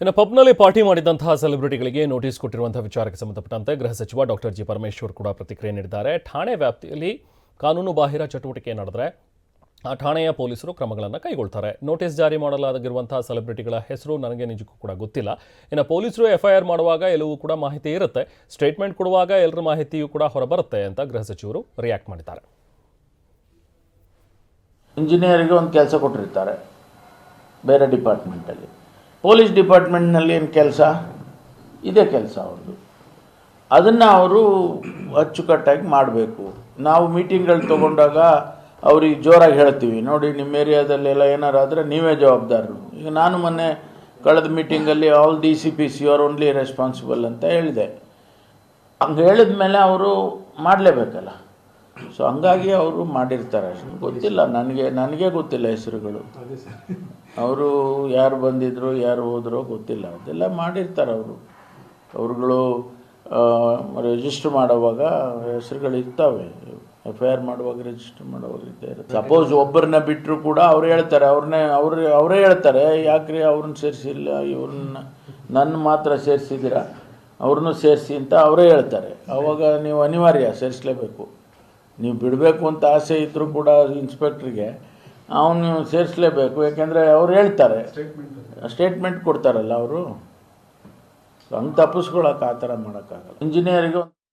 ಇನ್ನು ಪಬ್ನಲ್ಲಿ ಪಾರ್ಟಿ ಮಾಡಿದಂತಹ ಸೆಲೆಬ್ರಿಟಿಗಳಿಗೆ ನೋಟಿಸ್ ಕೊಟ್ಟಿರುವಂತಹ ವಿಚಾರಕ್ಕೆ ಸಂಬಂಧಪಟ್ಟಂತೆ ಗೃಹ ಸಚಿವ ಡಾಕ್ಟರ್ ಜಿ ಪರಮೇಶ್ವರ್ ಕೂಡ ಪ್ರತಿಕ್ರಿಯೆ ನೀಡಿದ್ದಾರೆ. ಠಾಣೆ ವ್ಯಾಪ್ತಿಯಲ್ಲಿ ಕಾನೂನು ಬಾಹಿರ ಚಟುವಟಿಕೆ ನಡೆದರೆ ಆ ಠಾಣೆಯ ಪೊಲೀಸರು ಕ್ರಮಗಳನ್ನು ಕೈಗೊಳ್ತಾರೆ. ನೋಟಿಸ್ ಜಾರಿ ಮಾಡಲಾಗಿರುವಂತಹ ಸೆಲೆಬ್ರಿಟಿಗಳ ಹೆಸರು ನನಗೆ ನಿಜಕ್ಕೂ ಕೂಡ ಗೊತ್ತಿಲ್ಲ. ಇನ್ನು ಪೊಲೀಸರು ಎಫ್ಐಆರ್ ಮಾಡುವಾಗ ಎಲ್ಲವೂ ಕೂಡ ಮಾಹಿತಿ ಇರುತ್ತೆ. ಸ್ಟೇಟ್ಮೆಂಟ್ ಕೊಡುವಾಗ ಎಲ್ಲರ ಮಾಹಿತಿಯೂ ಕೂಡ ಹೊರಬರುತ್ತೆ ಅಂತ ಗೃಹ ಸಚಿವರು ರಿಯಾಕ್ಟ್ ಮಾಡಿದ್ದಾರೆ. ಇಂಜಿನಿಯರಿಗೆ ಒಂದು ಕೆಲಸ ಕೊಟ್ಟಿರ್ತಾರೆ. ಬೇರೆ ಡಿಪಾರ್ಟ್ಮೆಂಟಲ್ಲಿ. ಪೊಲೀಸ್ ಡಿಪಾರ್ಟ್ಮೆಂಟ್ನಲ್ಲಿ ಏನು ಕೆಲಸ? ಇದೇ ಕೆಲಸ ಅವ್ರದ್ದು. ಅದನ್ನು ಅವರು ಅಚ್ಚುಕಟ್ಟಾಗಿ ಮಾಡಬೇಕು. ನಾವು ಮೀಟಿಂಗ್ಗಳು ತೊಗೊಂಡಾಗ ಅವ್ರಿಗೆ ಜೋರಾಗಿ ಹೇಳ್ತೀವಿ, ನೋಡಿ, ನಿಮ್ಮ ಏರಿಯಾದಲ್ಲೆಲ್ಲ ಏನಾರು ಆದರೆ ನೀವೇ ಜವಾಬ್ದಾರರು. ಈಗ ನಾನು ಮೊನ್ನೆ ಕಳೆದ ಮೀಟಿಂಗಲ್ಲಿ all D C P C R only responsible ಅಂತ ಹೇಳಿದೆ. ಹಂಗೆ ಹೇಳಿದ ಮೇಲೆ ಅವರು ಮಾಡಲೇಬೇಕಲ್ಲ. ಸೊ ಹಂಗಾಗಿ ಅವರು ಮಾಡಿರ್ತಾರೆ. ಅಷ್ಟೇ ಗೊತ್ತಿಲ್ಲ ನನಗೆ ನನಗೆ ಗೊತ್ತಿಲ್ಲ ಹೆಸರುಗಳು. ಅವರು ಯಾರು ಬಂದಿದ್ರು ಯಾರು ಹೋದ್ರೋ ಗೊತ್ತಿಲ್ಲ. ಅದೆಲ್ಲ ಮಾಡಿರ್ತಾರೆ ಅವರು. ಅವ್ರುಗಳು ರೆಜಿಸ್ಟರ್ ಮಾಡುವಾಗ ಹೆಸರುಗಳು ಇರ್ತವೆ. ಎಫ್ ಐ ಆರ್ ಮಾಡುವಾಗ ರಿಜಿಸ್ಟರ್ ಮಾಡುವಾಗ ಇದ್ದೇ ಇರುತ್ತೆ. ಸಪೋಸ್ ಒಬ್ಬರನ್ನ ಬಿಟ್ಟರು ಕೂಡ ಅವ್ರು ಹೇಳ್ತಾರೆ. ಅವ್ರನ್ನೇ ಅವ್ರು ಅವರೇ ಹೇಳ್ತಾರೆ ಯಾಕ್ರಿ ಅವ್ರನ್ನ ಸೇರಿಸಿಲ್ಲ ಇವ್ರನ್ನ ನನ್ನ ಮಾತ್ರ ಸೇರಿಸಿದ್ದೀರಾ? ಅವ್ರನ್ನೂ ಸೇರಿಸಿ ಅಂತ ಅವರೇ ಹೇಳ್ತಾರೆ. ಆವಾಗ ನೀವು ಅನಿವಾರ್ಯ ಸೇರಿಸಲೇಬೇಕು. ನೀವು ಬಿಡಬೇಕು ಅಂತ ಆಸೆ ಇದ್ದರೂ ಕೂಡ ಇನ್ಸ್ಪೆಕ್ಟ್ರಿಗೆ ಅವನು ಸೇರಿಸಲೇಬೇಕು ಯಾಕೆಂದರೆ ಅವ್ರು ಹೇಳ್ತಾರೆ. ಸ್ಟೇಟ್ಮೆಂಟ್ ಕೊಡ್ತಾರಲ್ಲ ಅವರು. ಹಂಗೆ ತಪ್ಪಿಸ್ಕೊಳಕ್ಕೆ ಆ ಥರ ಮಾಡೋಕ್ಕಾಗಲ್ಲ. ಇಂಜಿನಿಯರಿಗೆ